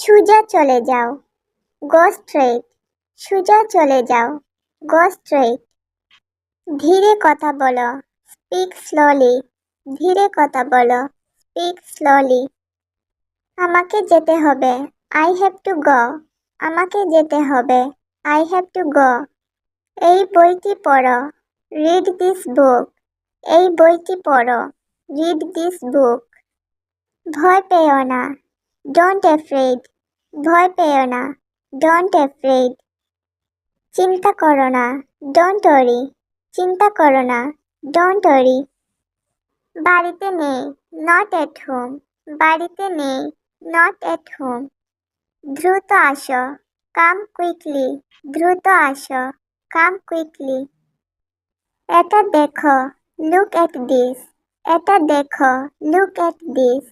সোজা চলে যাও। গো স্ট্রেট সোজা চলে যাও। গো স্ট্রেট ধীরে কথা বলো। স্পিক স্লোলি ধীরে কথা বলো। স্পিক স্লোলি আমাকে যেতে হবে। আই হ্যাভ টু গো আমাকে যেতে হবে। আই হ্যাভ টু গো এই বইটি পড়ো। রিড দিস বুক এই বইটি পড়ো। রিড দিস বুক ভয় পেও না। ডোন্ট এফ্রেড ভয় পেও না। ডোন্ট এফ্রেড চিন্তা করো না। ডোন্ট ওরি চিন্তা করো না। ডোন্ট ওরি বাড়িতে নেই। নট এট হোম বাড়িতে নেই। নট এট হোম দ্রুত আসো। কাম কুইকলি দ্রুত আসো। কাম কুইকলি এটা দেখো। লুক এট দিস এটা দেখো। লুক এট দিস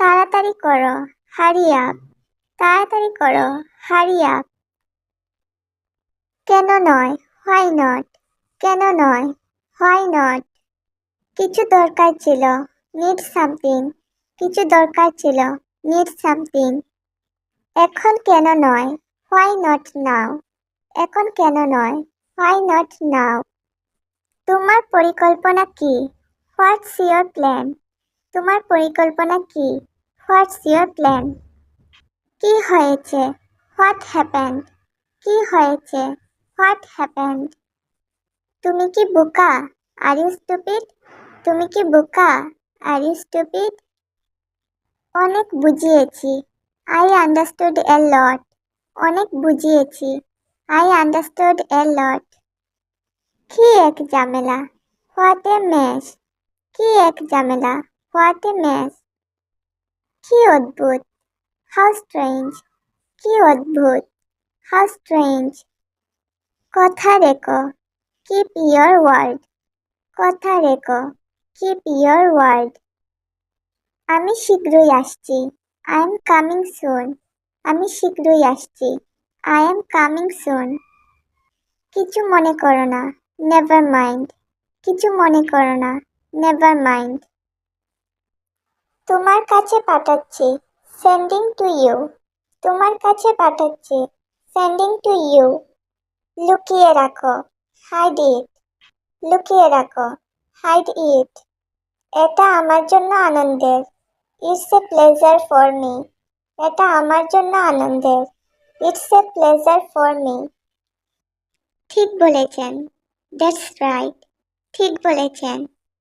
তাড়াতাড়ি করো হারি আপ। তাড়াতাড়ি করো হারি আপ। কেন নয়? হোয়াই নট কেন নয়? হোয়াই নট কিছু দরকার ছিল। নিড সামথিং কিছু দরকার ছিল। নিড সামথিং এখন কেন নয়? হোয়াই নট নাও এখন কেন নয়? হোয়াই নট নাও তোমার পরিকল্পনা কি? হোয়াটস ইয়োর প্ল্যান তোমার পরিকল্পনা কি? হোয়াটস ইয়োর প্ল্যান কি হয়েছে? হোয়াট হ্যাপেন্ড কি হয়েছে? হোয়াট হ্যাপেন্ড তুমি কি বোকা? আর ইউ স্টুপিড তুমি কি বোকা? আর ইউ স্টুপিড অনেক বুঝিয়েছি। আই আন্ডারস্টুড এ লট অনেক বুঝিয়েছি। আই আন্ডারস্টুড এ লট কি এক ঝামেলা? হোয়াট এ মেস কি এক ঝামেলা? হোয়াট এ মেস কি অদ্ভুত! হাউ স্ট্রেঞ্জ কি অদ্ভুত! হাউ স্ট্রেঞ্জ কথা রেখো। কিপ ইয়োর ওয়ার্ড কথা রেখো। কিপ ইয়োর ওয়ার্ড আমি শীঘ্রই আসছি। আই এম কামিং সুন আমি শীঘ্রই আসছি। আই এম কামিং সুন কিছু মনে করো না। নেভার মাইন্ড কিছু মনে করো না। নেভার মাইন্ড তোমার কাছে পাঠাচ্ছি। সেন্ডিং টু ইউ তোমার কাছে পাঠাচ্ছি। সেন্ডিং টু ইউ লুকিয়ে রাখো। হাইড ইট লুকিয়ে রাখো। হাইড ইট এটা আমার জন্য আনন্দের। It's a pleasure for me এটা আমার জন্য আনন্দের। It's a pleasure for me ঠিক বলেছেন। দ্যাটস রাইট ঠিক বলেছেন।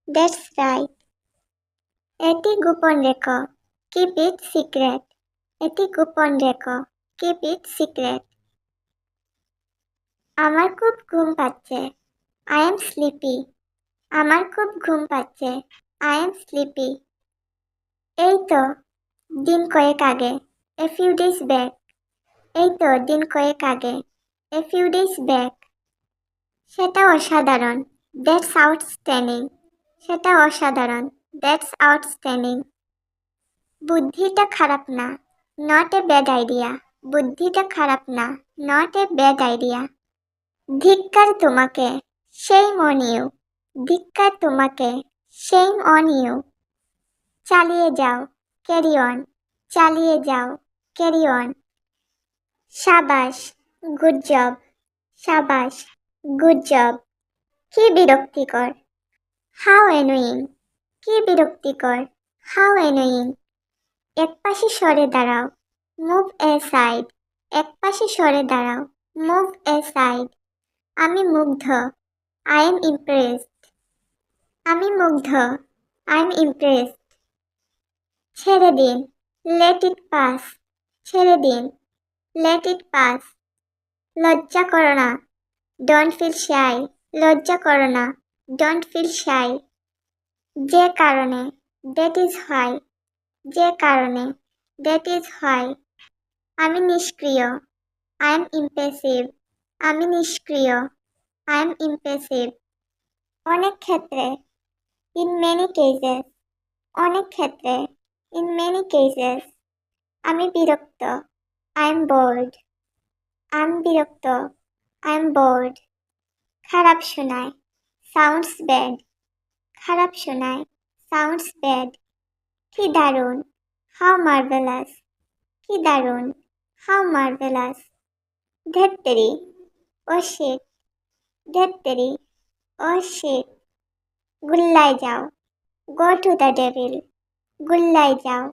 দ্যাটস রাইট এটি গোপন রেখো কিপ ইট সিক্রেট এটি গোপন রেখো কিপ ইট সিক্রেট আমার খুব ঘুম পাচ্ছে। আই এম স্লিপি আমার খুব ঘুম পাচ্ছে। আই এম স্লিপি এই তো, দিন কয়েক আগে। এ ফিউ ডেজ ব্যাক এই তো, দিন কয়েক আগে। এ ফিউ ডেজ ব্যাক সেটা অসাধারণ। দ্যাটস আউটস্ট্যান্ডিং সেটা অসাধারণ। দ্যাটস আউটস্ট্যান্ডিং বুদ্ধিটা খারাপ না নট এ ব্যাড আইডিয়া বুদ্ধিটা খারাপ না নট এ ব্যাড আইডিয়া ধিক্কার তোমাকে সেইম অন ইউ ধিক্কার তোমাকে সেইম অন ইউ চালিয়ে যাও ক্যারি অন চালিয়ে যাও ক্যারি অন সাবাস গুড জব সাবাস গুড জব কি বিরক্তিকর। হাউ এনোয়িং কি বিরক্তিকর। How annoying. এক পাশে সরে দাঁড়াও। Move aside. এক পাশে সরে দাঁড়াও। Move aside. আমি মুগ্ধ। I am impressed. আমি মুগ্ধ। I am impressed. ছেড়ে দিন। Let it pass. ছেড়ে দিন। Let it pass. লজ্জা করো না। Don't feel shy. লজ্জা করো না। Don't feel shy. যে কারণে দ্যাট ইজ হাই যে কারণে দ্যাট ইজ হাই আমি নিষ্ক্রিয় আই এম ইম্পেসিভ আমি নিষ্ক্রিয় আই এম ইম্পেসিভ অনেক ক্ষেত্রে ইন মেনি কেসেস অনেক ক্ষেত্রে ইন মেনি কেসেস আমি বিরক্ত আই এম বোর্ড আমি বিরক্ত আই এম বোর্ড খারাপ শোনায় সাউন্ডস ব্যাড খারাপ শোনায়। সাউন্ডস ব্যাড কি দারুণ। হাউ মার্ভেলাস কি দারুণ। হাউ মার্ভেলাস ধেত্তেরি। ও শিট ধেত্তেরি। ও শিট গুল্লায় যাও। গো টু দ্য ডেভিল গুল্লায় যাও।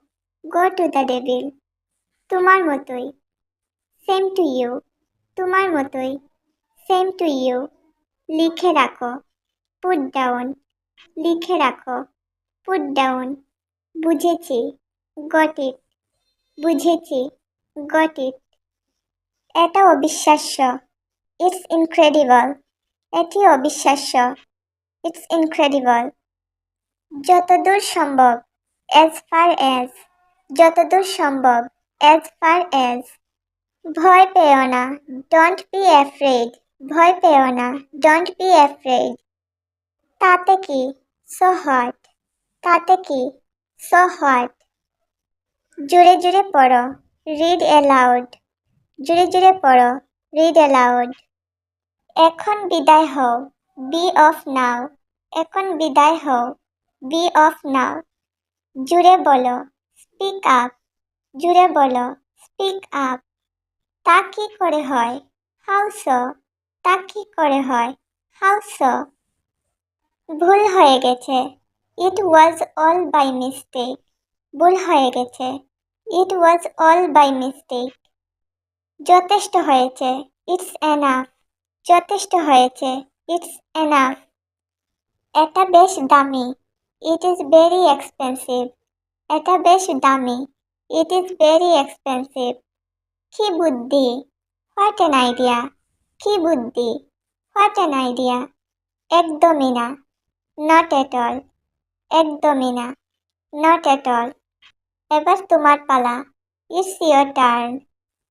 গো টু দ্য ডেভিল তোমার মতোই। সেম টু ইউ তোমার মতোই। সেম টু ইউ লিখে রাখো। পুট ডাউন লিখে রাখো। পুট ডাউন বুঝেছি গট ইট বুঝেছি গট ইট এটা অবিশ্বাস্য ইটস ইনক্রেডিবল এটি অবিশ্বাস্য ইটস ইনক্রেডিবল যতদূর সম্ভব অ্যাজ ফার অ্যাজ যতদূর সম্ভব অ্যাজ ফার অ্যাজ ভয় পেও না ডোন্ট বি অ্যাফ্রেড ভয় পেও না ডোন্ট বি অ্যাফ্রেড তাতে কি সো হট তাতে কি সো হট জুড়ে জুড়ে পড়ো রিড অ্যালাউড জুড়ে জুড়ে পড়ো রিড অ্যালাউড এখন বিদায় হও বি অফ নাও এখন বিদায় হও বি অফ নাও জুড়ে বলো স্পিক আপ জুড়ে বলো স্পিক আপ তা কি করে হয়? হাউ সো তা কি করে হয়? হাউ সো ভুল হয়ে গেছে। It was all by mistake ভুল হয়ে গেছে। It was all by mistake যথেষ্ট হয়েছে। ইটস এনাফ যথেষ্ট হয়েছে। ইটস এনাফ এটা বেশ দামি। ইট ইজ ভেরি এক্সপেন্সিভ এটা বেশ দামি। ইট ইজ ভেরি এক্সপেন্সিভ কি বুদ্ধি? হোয়াট এন আইডিয়া কি বুদ্ধি? হোয়াট এন আইডিয়া একদমই না। নট এট অল একদমই না। নট এট অল এবার তোমার পালা। ইটস ইয়োর টার্ন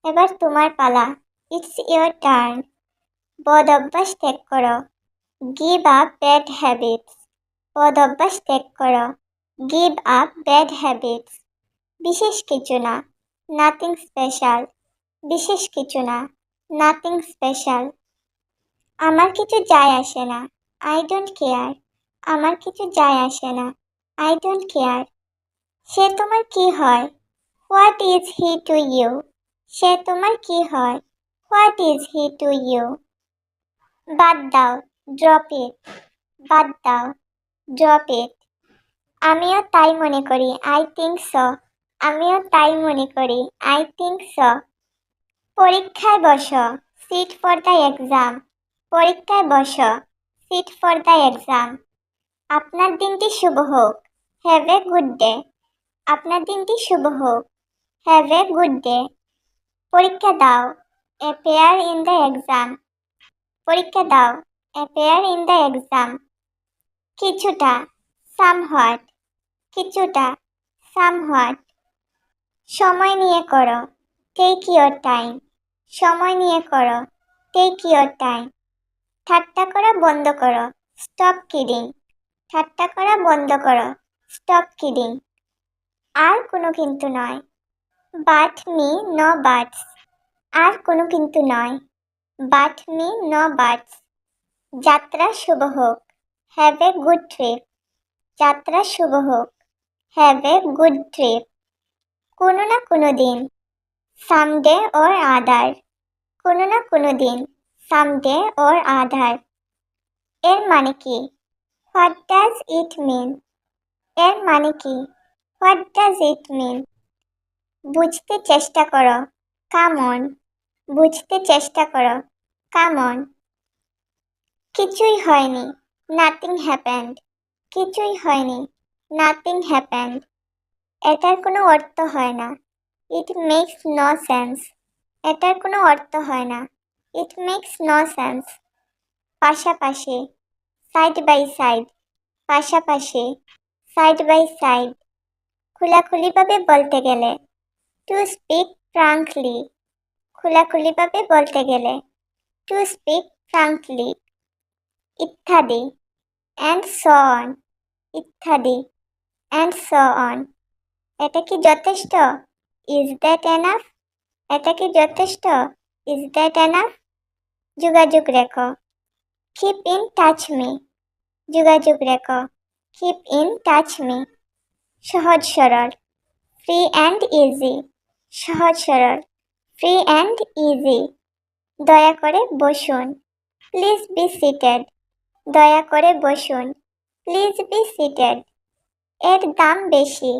এবার তোমার পালা। ইটস ইয়োর টার্ন বদ অভ্যাস ত্যাগ করো। গিভ আপ ব্যাড হ্যাবিটস বদ অভ্যাস ত্যাগ করো। গিভ আপ ব্যাড হ্যাবিটস বিশেষ কিছু না। নাথিং স্পেশাল বিশেষ কিছু না। নাথিং স্পেশাল আমার কিছু যায় আসে না। আই ডোন্ট কেয়ার আমার কিছু যায় আসে না। আই ডোন্ট কেয়ার সে তোমার কি হয়? What is he to you সে তোমার কি হয়? What is he to you বাদ দাও। ড্রপ ইট বাদ দাও। ড্রপ ইট আমিও তাই মনে করি। আই থিঙ্ক স আমিও তাই মনে করি। আই থিঙ্ক স পরীক্ষায় বসো। সিট ফর দ্য এক্সাম পরীক্ষায় বসো। সিট ফর দ্য এক্সাম আপনার দিনটি শুভ হোক। হ্যাভ এ গুড ডে আপনার দিনটি শুভ হোক। হ্যাভ এ গুড ডে পরীক্ষা দাও। অ্যাপেয়ার ইন দ্য এক্সাম পরীক্ষা দাও। অ্যাপেয়ার ইন দ্য এক্সাম কিছুটা সামহাট। কিছুটা সামহাট। সময় নিয়ে করো। টেক ইয়োর টাইম সময় নিয়ে করো। টেক ইয়োর টাইম ঠাট্টা করা বন্ধ করো। স্টপ কিডিং ঠাট্টা করা বন্ধ করো। স্টপ কিডিং আর কোনো কিন্তু নয়। বাট মি ন বাটস আর কোনো কিন্তু নয়। বাট মি ন বাটস যাত্রা শুভ হোক। হ্যাভ এ গুড ট্রিপ যাত্রা শুভ হোক। হ্যাভ এ গুড ট্রিপ কোনো না কোনো দিন। সামডে ওর আদার কোনো না কোনো দিন। সামডে ওর আধার এর মানে কি? হোয়াট ডাজ ইট মিন এর মানে কি? হোয়াট ডাজ ইট মিন বুঝতে চেষ্টা করো। কামন বুঝতে চেষ্টা করো। কামন কিছুই হয়নি। নাথিং হ্যাপেন্ড কিছুই হয়নি। নাথিং হ্যাপেন্ড এটার কোনো অর্থ হয় না। ইট মেক্স নো সেন্স এটার কোনো অর্থ হয় না। ইট মেক্স নো সেন্স পাশাপাশি সাইড বাই সাইড পাশাপাশি সাইড বাই সাইড খোলাখুলিভাবে বলতে গেলে টু স্পিক ফ্রাঙ্কলি খোলাখুলিভাবে বলতে গেলে টু স্পিক ফ্রাঙ্কলি ইত্যাদি অ্যান্ড সো অন ইত্যাদি অ্যান্ড সো অন এটা কি যথেষ্ট? ইজ দ্যাট এনাফ এটা কি যথেষ্ট? ইজ দ্যাট এনাফ যোগাযোগ রেখো। কিপ ইন টাচ মি যোগাযোগ রেখো। কিপ ইন টাচ মি সহজ সরল। ফ্রি অ্যান্ড ইজি সহজ সরল। ফ্রি অ্যান্ড ইজি দয়া করে বসুন। প্লিজ বি সিটেড দয়া করে বসুন। প্লিজ বি সিটেড এর দাম বেশি।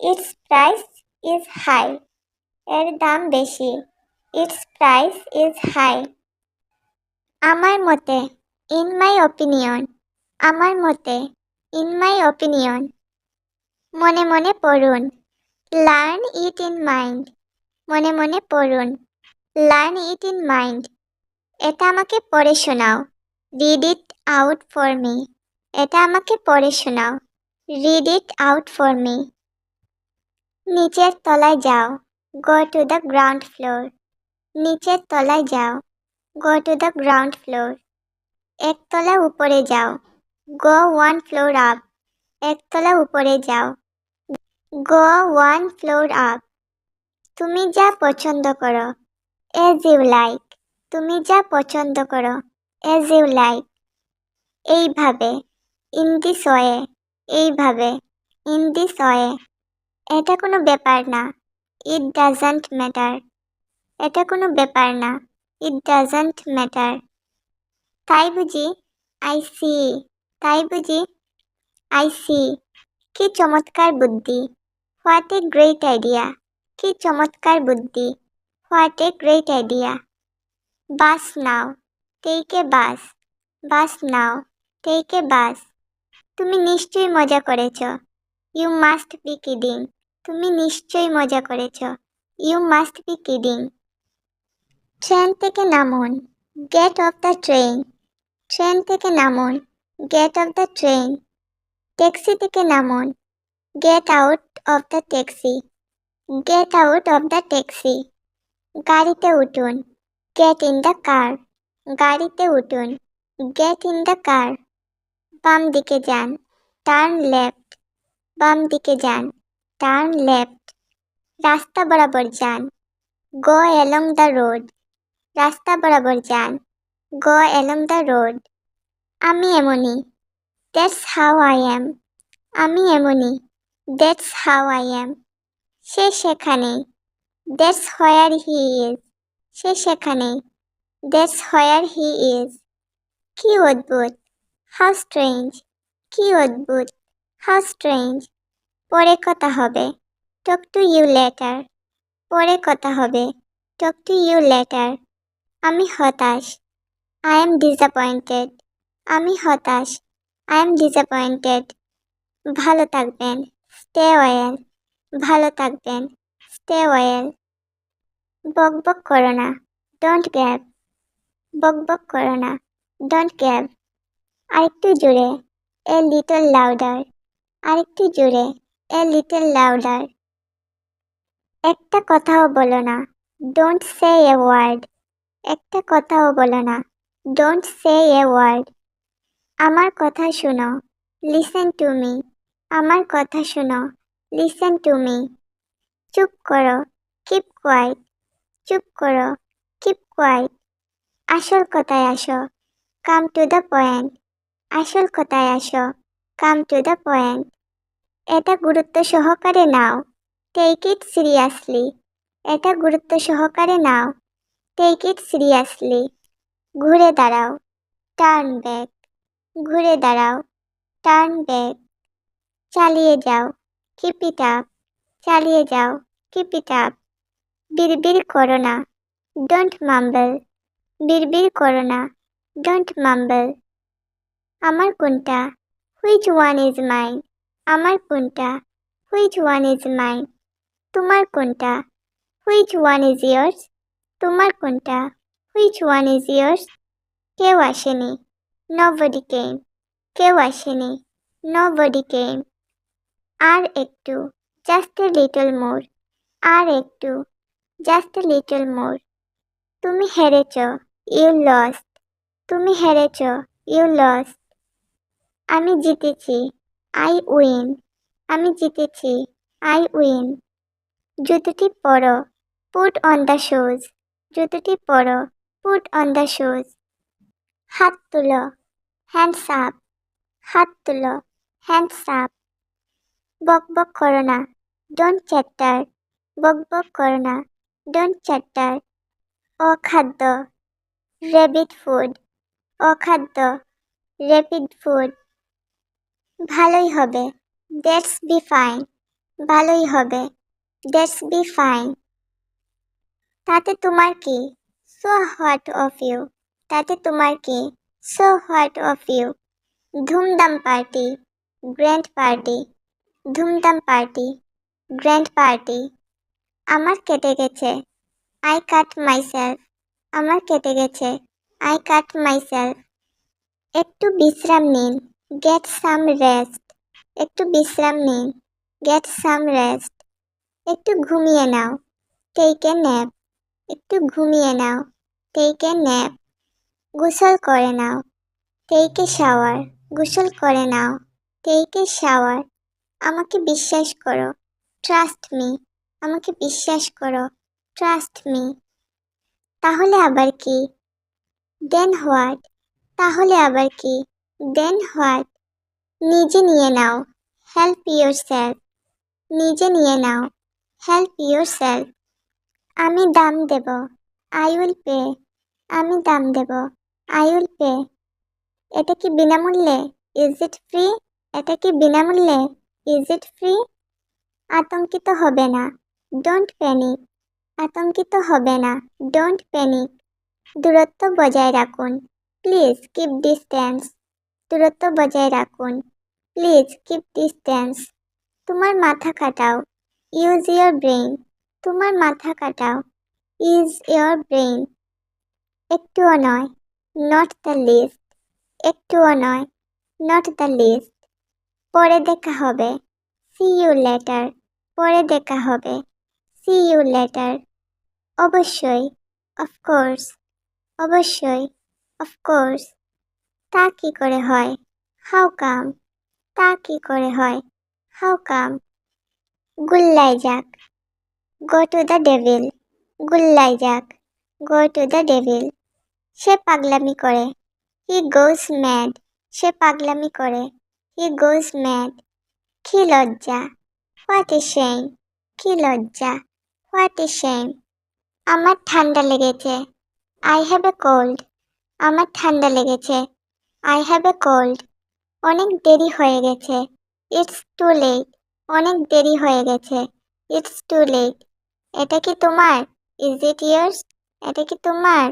ইটস প্রাইস ইজ হাই এর দাম বেশি। ইটস প্রাইস ইজ হাই আমার মতে ইন মাই অপিনিয়ন আমার মতে ইন মাই অপিনিয়ন মনে মনে পড়ুন। লার্ন ইট ইন মাইন্ড মনে মনে পড়ুন। লার্ন ইট ইন মাইন্ড এটা আমাকে পড়ে শোনাও। Read it out for me এটা আমাকে পড়ে শোনাও। Read it out for me নিচের তলায় যাও go to the ground floor নিচের তলায় যাও go to the ground floor একতলা উপরে যাও। গো ওয়ান ফ্লোর আপ একতলা উপরে যাও। গো ওয়ান ফ্লোর আপ তুমি যা পছন্দ করো। এজ ইউ লাইক তুমি যা পছন্দ করো। এজ ইউ লাইক এইভাবে। ইন দিস ওয়ে এইভাবে। ইন দিস ওয়ে এটা কোনো ব্যাপার না। ইট ডাজেন্ট ম্যাটার এটা কোনো ব্যাপার না। ইট ডাজেন্ট ম্যাটার তাই বুঝি? আই সি তাই বুঝি? আই সি কি চমৎকার বুদ্ধি। হোয়াট এ গ্রেট আইডিয়া কি চমৎকার বুদ্ধি। What a great idea bus now take bus bus নাও টেক বাস তুমি নিশ্চয়ই মজা করেছ। ইউ মাস্ট বি কিডিং তুমি নিশ্চয়ই মজা করেছ। You must be kidding train থেকে নামুন। Get off the train train থেকে নামুন। Get off the train taxi থেকে নামুন। Get out of the taxi get out of the taxi গাড়িতে উঠুন। গেট ইন দ্য কার গাড়িতে উঠুন। গেট ইন দ্য কার বাম দিকে যান। টার্ন লেফট বাম দিকে যান। টার্ন লেফট রাস্তা বরাবর যান। গো অ্যালং দ্য রোড রাস্তা বরাবর যান। গো অ্যালং দ্য রোড আমি এমনই দ্যাটস হাউ আই অ্যাম আমি এমনই দ্যাটস হাউ আই অ্যাম সে সেখানে। দ্যাটস হোয়ার হি ইজ সে সেখানে। দ্যাটস হোয়ার হি ইজ কি অদ্ভুত। হাউ স্ট্রেঞ্জ কি অদ্ভুত। হাউ স্ট্রেঞ্জ পরে কথা হবে। টক টু ইউ লেটার পরে কথা হবে। টক টু ইউ লেটার আমি হতাশ। আই এম ডিসঅ্যাপয়েন্টেড আমি হতাশ। আই এম ডিসঅ্যাপয়েন্টেড ভালো থাকবেন। স্টে ওয়েল ভালো থাকবেন। স্টে ওয়েল বক বক করো না। ডোন্ট গ্যাব বক বক করো না। ডোন্ট গ্যাব আরেকটু জুড়ে এ লিটল লাউডার আরেকটু জুড়ে এ লিটল লাউডার একটা কথাও বলো না। ডোন্ট সে এ ওয়ার্ড একটা কথাও বলো না। ডোন্ট সে এ ওয়ার্ড আমার কথা শোনো। লিসেন টু মি আমার কথা শোনো। লিসেন টু মি চুপ করো। কিপ কোয়াইট চুপ করো। কিপ কোয়াইট আসল কথায় আসো। কাম টু দ্য পয়েন্ট আসল কথায় আসো। কাম টু দ্য পয়েন্ট এটা গুরুত্ব সহকারে নাও। টেক ইট সিরিয়াসলি এটা গুরুত্ব সহকারে নাও। টেক ইট সিরিয়াসলি ঘুরে দাঁড়াও। টার্ন ব্যাক ঘুরে দাঁড়াও। টার্ন ব্যাক চালিয়ে যাও। Keep it up. চালিয়ে যাও। Keep it up. বিড়বিড় করো না। Don't mumble. বিড়বিড় করো না। Don't mumble. আমার কোনটা? Which one is mine? আমার কোনটা? Which one is mine? তোমার কোনটা? Which one is yours? তোমার কোনটা? Which one is yours? কেউ আসেনি। নবডি কেম কেউ আসেনি। নবডি কেম আর একটু। জাস্ট এ লিটল মোর আর একটু। জাস্ট এ লিটল মোর তুমি হেরেছ। ইউ লস্ট তুমি হেরেছ। ইউ লস্ট আমি জিতেছি। আই উইন আমি জিতেছি। আই উইন জুতোটি পরো। পুট অন দ্য শুজ জুতোটি পরো। পুট অন দ্য শুজ হাত তুলো। হ্যান্ডস আপ হাত তুলো হ্যান্ডস আপ বক বক করো না ডোন্ট চ্যাটার বক বক করো না ডোন্ট চ্যাটার অখাদ্য রেবিট ফুড অখাদ্য রেপিড ফুড ভালোই হবে। দ্যাটস বি ফাইন ভালোই হবে। দ্যাটস বি ফাইন তাতে তোমার কি? সো হোয়াট অফ ইউ তাতে তোমার কি? সো হোয়াট অফ ইউ ধুমধাম পার্টি গ্র্যান্ড পার্টি ধুমধাম পার্টি গ্র্যান্ড পার্টি আমার কেটে গেছে। আই কাট মাইসেলফ আমার কেটে গেছে। আই কাট মাইসেলফ একটু বিশ্রাম নিন। গেট সাম রেস্ট একটু বিশ্রাম নিন। গেট সাম রেস্ট একটু ঘুমিয়ে নাও। টেক এ ন্যাপ একটু ঘুমিয়ে নাও। টেক এ ন্যাপ গোসল করে নাও। এ শাওয়ার গোসল করে নাও। এ শাওয়ার আমাকে বিশ্বাস করো। ট্রাস্ট মি আমাকে বিশ্বাস করো। ট্রাস্ট মি তাহলে আবার কি? দেন হোয়াট তাহলে আবার কি? দেন হোয়াট নিজে নিয়ে নাও। হেল্প ইয়োর সেলফ নিজে নিয়ে নাও। হেল্প ইয়োর সেলফ আমি দাম দেব। আই উইল পে আমি দাম দেব। আই উইল পে এটা কি বিনামূল্যে? ইজ ইট ফ্রি এটা কি বিনামূল্যে? ইজ ইট ফ্রি আতঙ্কিত হবে না। ডোন্ট প্যানিক আতঙ্কিত হবে না। ডোন্ট প্যানিক দূরত্ব বজায় রাখুন। প্লিজ কিপ ডিস্টেন্স দূরত্ব বজায় রাখুন। প্লিজ কিপ ডিস্টেন্স তোমার মাথা কাটাও। ইউজ ইয়োর ব্রেইন তোমার মাথা কাটাও। ইজ ইয়োর ব্রেইন একটুও নয়। নট দ্য লিস্ট একটুও নয়। নট দ্য লিস্ট পরে দেখা হবে। সি ইউ লেটার পরে দেখা হবে। সি ইউ লেটার অবশ্যই। অফকোর্স অবশ্যই। অফকোর্স তা কি করে হয়? হাউ কাম তা কি করে হয়? হাউ কাম গুল্লাই যাক। গো টু দ্য ডেভিল গুল্লাই যাক। গো টু দ্য ডেভিল সে পাগলামি করে। হি গোস ম্যাড সে পাগলামি করে। হি গোস ম্যাড কি লজ্জা। হোয়াট এ শেম কি লজ্জা। হোয়াট এ শেম আমার ঠান্ডা লেগেছে। আই হ্যাভ এ কোল্ড আমার ঠান্ডা লেগেছে। আই হ্যাভ এ কোল্ড অনেক দেরি হয়ে গেছে। ইটস টু লেট অনেক দেরি হয়ে গেছে। ইটস টু লেট এটা কি তোমার? ইজ ইট ইয়ার্স এটা কি তোমার?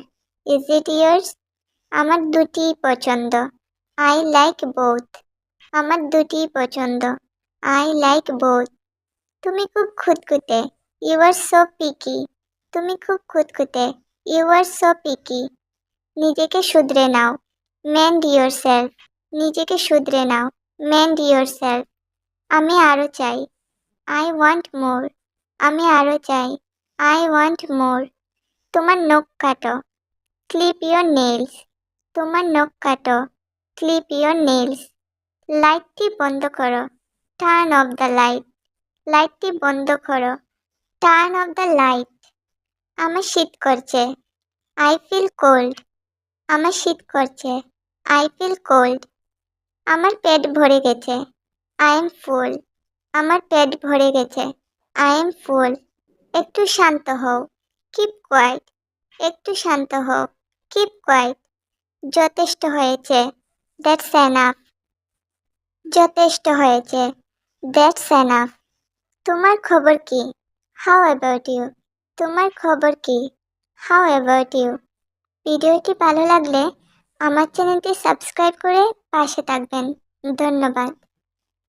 ইজ ইট ইয়ার্স আমার দুটি পছন্দ। আই লাইক বোথ আমার দুটি পছন্দ। আই লাইক বোথ তুমি খুব খুঁতখুঁতে। ইউ আর সো পিকি তুমি খুব খুঁতখুঁতে। ইউ আর সো পিকি নিজেকে শুধরে নাও। ম্যান্ড ইয়োর সেলফ নিজেকে শুধরে নাও। ম্যান্ড ইয়োর সেলফ আমি আরও চাই। আই ওয়ান্ট মোর আমি আরও চাই। আই ওয়ান্ট মোর তোমার নখ কাটো। ক্লিপ ইয়োর নেলস তোমার নখ কাটো। ক্লিপ ইয়োর নেলস লাইটটি বন্ধ করো। টার্ন অফ দ্য লাইট লাইটটি বন্ধ করো। টার্ন অফ দ্য লাইট আমার শীত করছে। আই ফিল কোল্ড আমার শীত করছে। আই ফিল কোল্ড আমার পেট ভরে গেছে। আই এম ফুল আমার পেট ভরে গেছে। আই এম ফুল একটু শান্ত হও। কিপ কোয়াইট একটু শান্ত হও। কিপ কোয়াইট যথেষ্ট হয়েছে। দ্যাটস এনাফ যথেষ্ট হয়েছে। দ্যাটস এনাফ তোমার খবর কি? হাউ অ্যাবাউট ইউ তোমার খবর কি? হাউ অ্যাবাউট ইউ ভিডিওটি ভালো লাগলে আমার চ্যানেলটি সাবস্ক্রাইব করে পাশে থাকবেন। ধন্যবাদ।